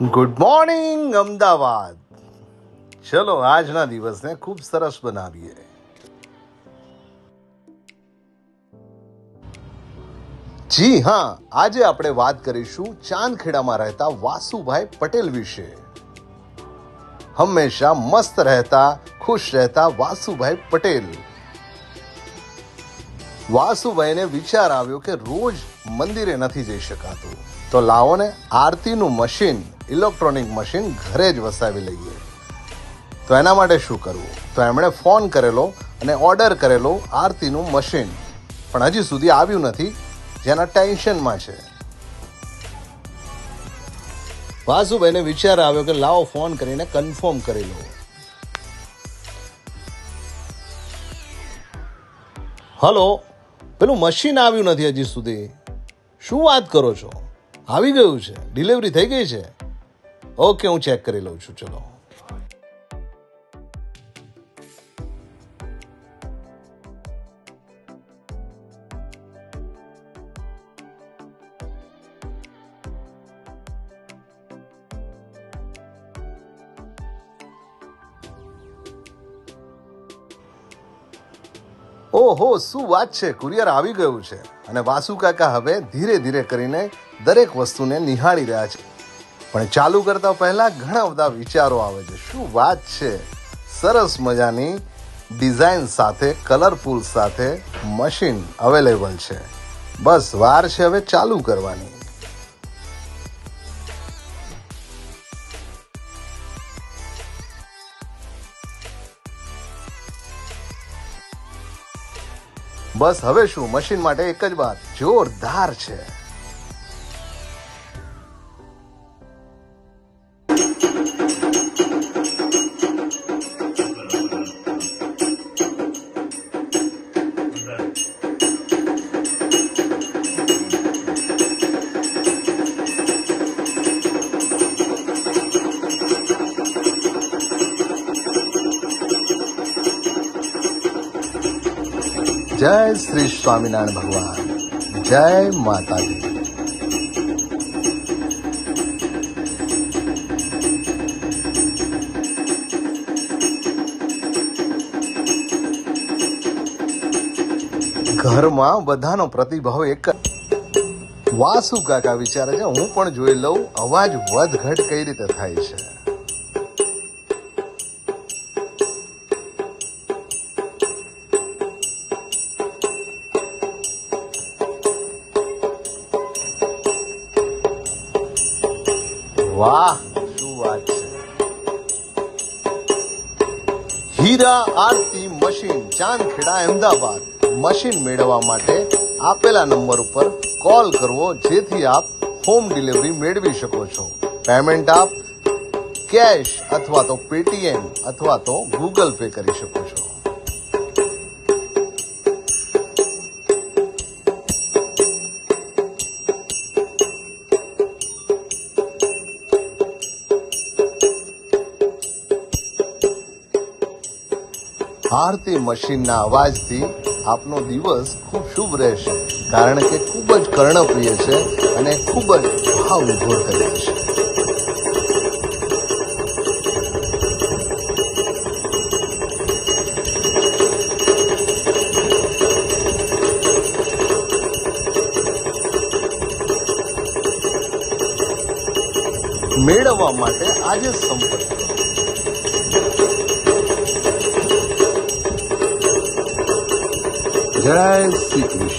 Good morning Ahmedabad ચલો, આજના દિવસને ખૂબ સરસ બનાવીએ. જી હા, આજે આપણે વાત કરીશું ચાંદખેડામાં રહેતા વાસુભાઈ પટેલ વિશે. હંમેશા મસ્ત રહેતા, ખુશ રહેતા વાસુભાઈ પટેલ. વાસુભાઈને વિચાર આવ્યો કે રોજ મંદિરે નથી જઈ શકાતું. તો લાવો ને આરતીનું મશીન. ઇલેક્ટ્રોનિક મશીન ઘરે જ વસાવી લઈએ. તો એના માટે શું કરવું? તો એમણે ફોન કરેલો અને ઓર્ડર કરેલો આરતીનું મશીન. પણ હજી સુધી આવ્યું નથી, જેના ટેન્શનમાં છે. વાસુભાઈને વિચાર આવ્યો કે લાવો ફોન કરીને કન્ફર્મ કરી લો હલો, પેલું મશીન આવ્યું નથી હજી સુધી. શું વાત કરો છો? આવી ગયું છે? ડિલિવરી થઈ ગઈ છે? ઓકે હું ચેક કરી લઉં છું, ચલો. ઓહો, શું વાત છે? કુરિયર આવી ગયું છે. અને વાસુ કાકા હવે ધીરે ધીરે કરીને દરેક વસ્તુને નિહાળી રહ્યા છે. પણ ચાલુ કરતા પહેલા ઘણા બધા વિચારો આવે છે. શું વાત છે? સરસ મજાની ડિઝાઇન સાથે કલરફુલ સાથે મશીન અવેલેબલ છે. બસ વાર છે હવે ચાલુ કરવાની. બસ હવે શું? મશીન માટે એક જ વાત. જોરદાર છે. જય શ્રી સ્વામિનારાયણ ભગવાન. જય માતાજી. ઘરમાં બધાનો પ્રતિભાવ એક. વાસુ કાકા વિચારે છે, હું પણ જોઈ લઉં, અવાજ વધ ઘટ કઈ રીતે થાય છે? વાહ, શું વાત છે. હીરા આરતી મશીન, ચાંદખેડા, અમદાવાદ. મશીન મેળવવા માટે આપેલા નંબર ઉપર કોલ કરવો, જેથી આપ હોમ ડિલિવરી મેળવી શકો છો. પેમેન્ટ આપ કેશ અથવા તો પેટીએમ અથવા તો ગૂગલ પે કરી શકો છો. આરતી મશીનના અવાજથી આપનો દિવસ ખૂબ શુભ રહેશે. કારણ કે ખૂબ જ કર્ણપ્રિય છે અને ખૂબ જ ભાવ વિભોર કરે છે. મેળવવા માટે આજે સંપર્ક કરો. જય શ્રી કૃષ્ણ